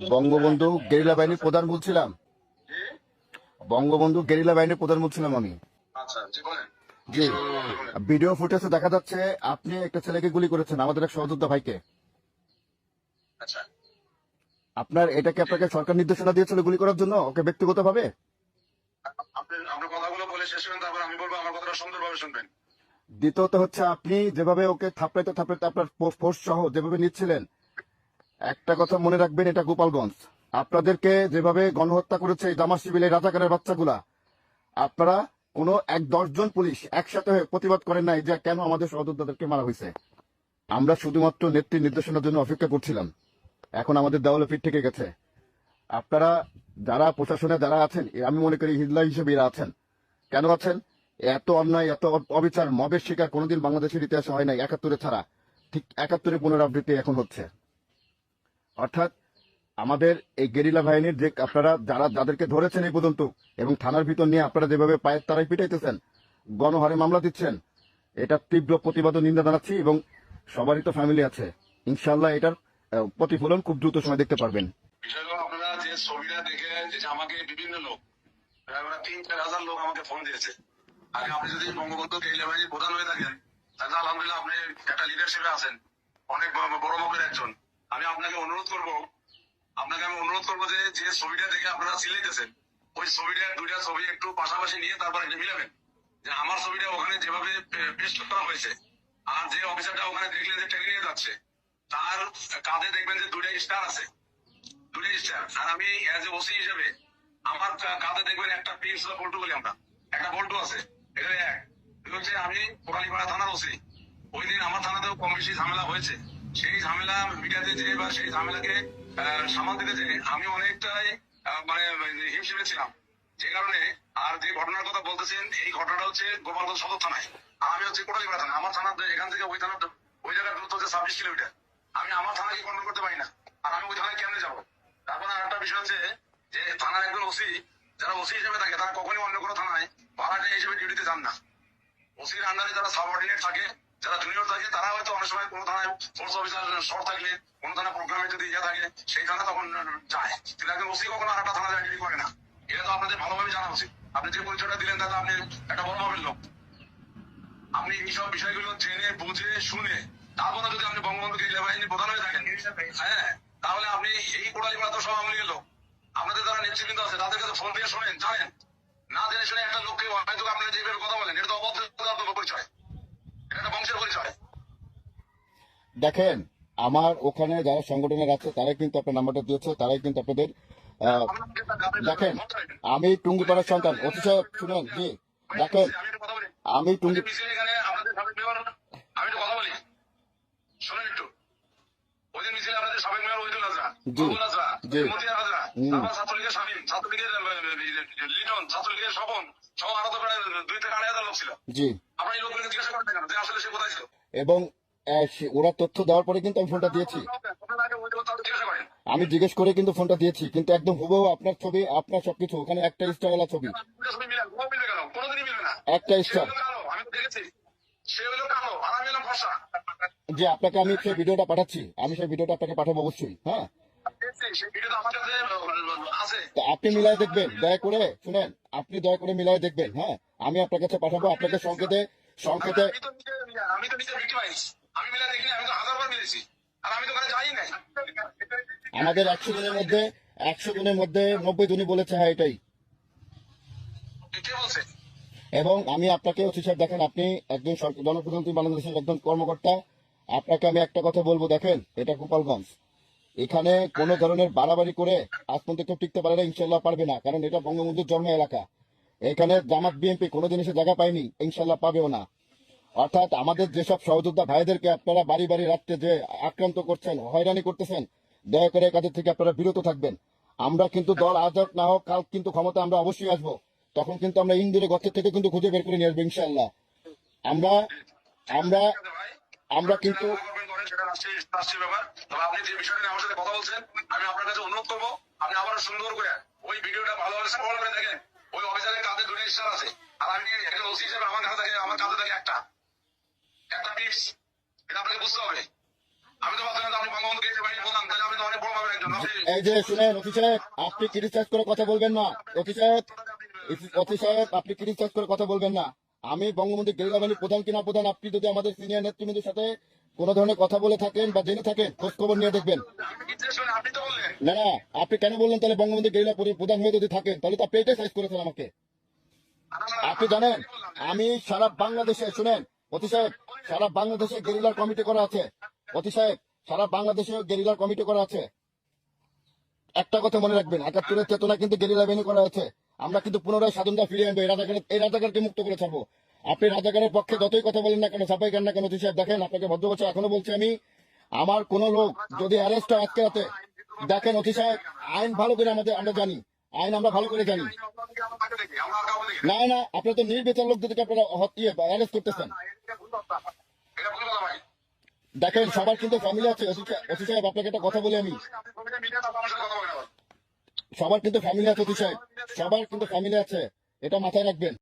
Bangabandhu guerrilla বাহিনীর প্রধান বলছিলাম। বঙ্গবন্ধু গেরিলা বাহিনীর প্রধান বলছিলাম আমি। আচ্ছা জি ভিডিও ফুটেজে দেখা যাচ্ছে আপনি একটা ছেলেকে গুলি করেছেন আমাদের এক সহযোদ্ধা ভাইকে। আচ্ছা। আপনার এটাকে আপনাকে সরকার নির্দেশনা দিয়েছিল গুলি করার জন্য ওকে সুন্দরভাবে শুনবেন। দ্বিতীয়ত হচ্ছে আপনি যেভাবে ওকে থাপড়াইতে থাপড়াইতে আপনার ফোর্স সহ যেভাবে নিচ্ছিলেন একটা কথা মনে রাখবেন, এটা গোপালগঞ্জ। আপনাদেরকে যেভাবে গণহত্যা করেছে এই শিবিলের রাজাকারের বাচ্চাগুলা, আপনারা কোনো এক দশজন পুলিশ একসাথে হয়ে প্রতিবাদ করেন নাই যে কেন আমাদের সহযোদ্ধাদেরকে মারা হয়েছে। আমরা শুধুমাত্র নেত্রীর নির্দেশনার জন্য অপেক্ষা করছিলাম। এখন আমাদের দেওয়ালে পিঠ থেকে গেছে। আপনারা যারা প্রশাসনে যারা আছেন আমি মনে করি হিজলা হিসেবে এরা আছেন। কেন আছেন? এত অন্যায়, এত অবিচার, মবের শিকার কোনোদিন বাংলাদেশের ইতিহাসে হয় নাই, একাত্তরে ছাড়া। ঠিক একাত্তরে পুনরাবৃত্তি এখন হচ্ছে। অর্থাৎ আমাদের এই গেরিলা বাহিনীর যে আপনারা যারা যাদেরকে ধরেছেন এই পর্যন্ত এবং থানার ভিতর নিয়ে আপনারা যেভাবে পায়ের তারাই পিটাইতেছেন, গণহারে মামলা দিচ্ছেন, এটা তীব্র প্রতিবাদ নিন্দা জানাচ্ছি এবং সবারই তো ফ্যামিলি আছে। ইনশাল্লাহ এটার প্রতিফলন খুব দ্রুত সময় দেখতে পারবেন। আমাকে ফোন দিয়েছে। আগে আপনি যদি বঙ্গবন্ধু গেরিলা বাহিনীর প্রধান হয়ে থাকেন, তাহলে আলহামদুলিল্লাহ আপনি একটা লিডারশিপে আছেন। অনেক বড় মুখের একজন। আমি আপনাকে অনুরোধ করব, আপনাকে আমি অনুরোধ করব যে যে ছবিটা দেখে আপনারা সিলাইতেছেন ওই ছবিটা, দুইটা ছবি একটু পাশাপাশি নিয়ে তারপর এটা মিলাবেন যে আমার ছবিটা ওখানে যেভাবে পেস্ট করা হয়েছে, আর যে অফিসারটা ওখানে দেখলেন যে টেনে নিয়ে যাচ্ছে, তার কাঁধে দেখবেন যে দুইটা স্টার আছে। দুটো স্টার আর আমি অ্যাজ এ ওসি হিসেবে, আমার কাঁধে দেখবেন একটা পিস বা বল্টু বলি আমরা, একটা বল্টু আছে এটা এক। হচ্ছে আমি কোটালীপাড়া থানার ওসি ওই দিন আমার থানাতেও কম বেশি ঝামেলা হয়েছে। সেই ঝামেলা মিটাতে যে বা সেই ঝামেলাকে সামাল দিতে যে আমি অনেকটাই মানে হিমশিমে ছিলাম যে কারণে আর যে ঘটনার কথা বলতেছেন, এই ঘটনাটা হচ্ছে গোপালগঞ্জ সদর থানায়। আমি হচ্ছে কোটালীপাড়া থানা আমার থানা এখান থেকে ওই থানা ওই জায়গার দূরত্ব হচ্ছে ছাব্বিশ কিলোমিটার। আমি আমার থানাকে কন্ট্রোল করতে পারি না। আর আমি ওই থানায় কেমনে যাব? তারপর আর একটা বিষয় হচ্ছে যে, থানার একজন ওসি, যারা ওসি হিসেবে থাকে, তারা কখনই অন্য কোনো থানায় ভাড়াটিয়া হিসেবে ডিউটিতে যান না। ওসির আন্ডারে যারা সাবঅর্ডিনেট থাকে যারা জুনিয়র থাকে তারা হয়তো অনেক সময় কোনো থানায় ফোর্স অফিসার শর্ট থাকলে, কোনো থানা প্রোগ্রামে যদি ইয়ে থাকে, সেই থানা তখন যায়। কিন্তু একজন ওসি কখনো আর একটা থানা যায় করে না। এটা তো আপনাদের ভালোভাবে জানা উচিত। আপনি যে পরিচয়টা দিলেন তাহলে আপনি একটা বড় হবেন লোক। আপনি এইসব বিষয়গুলো জেনে, বুঝে, শুনে, তারপরে যদি আপনি বঙ্গবন্ধু গেরিলা বাহিনীর প্রধান হয়ে থাকেন হ্যাঁ তাহলে আপনি এই কোটালি পাড়া তো সব আমলি লোক। আপনাদের যারা নেতৃবৃন্দ আছে, তাদের কাছে ফোন দিয়ে শোনেন, জানেন। না জেনে শুনে একটা লোককে হয়তো আপনি যেভাবে কথা বলেন, এটা তো অভদ্রতার পরিচয় এটা একটা বংশের পরিচয় দেখেন আমার ওখানে যারা সংগঠনের আছে তারাই কিন্তু আপনার নাম্বারটা দিয়েছে তারাই কিন্তু আপনাদের দেখেন আমি টুঙ্গিপাড়ার সন্তান। অতি সাহেব শুনুন জি দেখেন আমি টুঙ্গি জি, জি। জি। এবং ওরা তথ্য দেওয়ার পরে কিন্তু আমি ফোনটা দিয়েছি। আমি জিজ্ঞেস করে কিন্তু ফোনটা দিয়েছি, কিন্তু একদম হুবহু আপনার ছবি, আপনার সবকিছু, ওখানে একটা স্টারওয়ালা ছবি। একটা স্টার। যে আপনাকে আমি সেই ভিডিওটা পাঠাচ্ছি। আমি সেই ভিডিওটা আপনাকে পাঠাবো অবশ্যই হ্যাঁ? আপনি মিলাই দেখবেন, দয়া করে শুনেন, আপনি দয়া করে মিলাই দেখবেন হ্যাঁ? আমি আপনার কাছে পাঠাবো, আপনাকে সংকেতে সংকেতে আমি তো নিজে আমি তো নিজে ভিক্টিমাইজ আমি মিলে দেখিনি আমি তো হাজারবার মিলেছি। আর আমি তো ওখানে যাই নাই। আমাদের একশো জনের মধ্যে একশো জনের মধ্যে নব্বই জনই বলেছে হ্যাঁ এটাই। বলছে? এবং আমি আপনাকে ওসি দেখেন আপনি একজন জনপ্রতিনিধি বাংলাদেশের একজন কর্মকর্তা। আপনাকে আমি একটা কথা বলব দেখেন এটা গোপালগঞ্জ। এখানে কোনো ধরনের বাড়াবাড়ি করে আজ পর্যন্ত কেউ টিকতে পারে না ইনশাল্লাহ পারবে না কারণ এটা বঙ্গবন্ধুর জন্ম এলাকা। এখানে জামাত বিএনপি কোনো জিনিসে জায়গা পায়নি ইনশাল্লাহ পাবেও না। অর্থাৎ আমাদের যেসব সহযোদ্ধা ভাইদেরকে আপনারা বাড়ি বাড়ি রাখতে যে আক্রান্ত করছেন, হয়রানি করতেছেন, দয়া করে কাজের থেকে আপনারা বিরত থাকবেন। আমরা কিন্তু দল আজ না হোক, কাল কিন্তু ক্ষমতা আমরা অবশ্যই আসব। তখন কিন্তু আমরা ইন্দুরে গর্তের থেকে কিন্তু খুঁজে বের করে নিয়ে আসব ইনশাল্লাহ আমরা আমরা আমরা কিন্তু আর আমি একজন ওসি হিসেবে আমার কাছে থাকে, আমার থাকে একটা। একটা টিপস এটা আপনাকে বুঝতে হবে। আমি তো ভাবছিলাম আপনি বঙ্গবন্ধু বাড়ি প্রধান তাহলে আপনি তো অনেক বড় ভাবেন একজন। এই যে শুনেন অফিস সাহেব আপনি ক্রিটিসাইজ করে কথা বলবেন না। অফিস সাহেব অফিস সাহেব আপনি ক্রিটিসাইজ করে কথা বলবেন না। আমি বঙ্গবন্ধু গেরিলা বাহিনীর প্রধান কিনা প্রধান আপনি যদি আমাদের সিনিয়র নেতৃবৃন্দের সাথে কোনো ধরনের কথা বলে থাকেন বা জেনে থাকেন খোঁজ খবর নিয়ে দেখবেন। না না আপনি কেন বললেন তাহলে বঙ্গবন্ধু গেরিলা পরি- প্রধান হয়ে যদি থাকেন তাহলে তো আপনি এটাই সাইজ করেছেন আমাকে। আপনি জানেন আমি সারা বাংলাদেশে শুনেন অতি সাহেব সারা বাংলাদেশে গেরিলার কমিটি করা আছে। অতি সাহেব, সারা বাংলাদেশে গেরিলার কমিটি করা আছে। একটা কথা মনে রাখবেন, একাত্তরের চেতনা কিন্তু গেরিলা বাহিনী করা আছে। আমরা কিন্তু পুনরায় স্বাধীনতা ফিরিয়ে আনব, এই রাজাকার এই রাজাকারকে মুক্ত করে ছাড়বো। আপনি রাজাকারের পক্ষে যতই কথা বলেন না কেন, সাফাই কেন না কেন সাহেব, দেখেন, আপনাকে ভদ্র বছর এখনও বলছি আমি, আমার কোন লোক যদি অ্যারেস্ট হয় আজকে রাতে, দেখেন, অতি সাহেব, আইন ভালো করে আমাদের আমরা জানি, আইন আমরা ভালো করে জানি। না। না, আপনারা তো নির্বিচার লোকদেরকে আপনারা হত- ইয়ে অ্যারেস্ট করতেছেন। দেখেন, সবার কিন্তু ফ্যামিলি আছে। অতি সাহেব, আপনাকে একটা কথা বলি আমি। সবার কিন্তু ফ্যামিলি আছে অতি সাহেব। সবার কিন্তু ফ্যামিলি আছে। এটা মাথায় রাখবেন।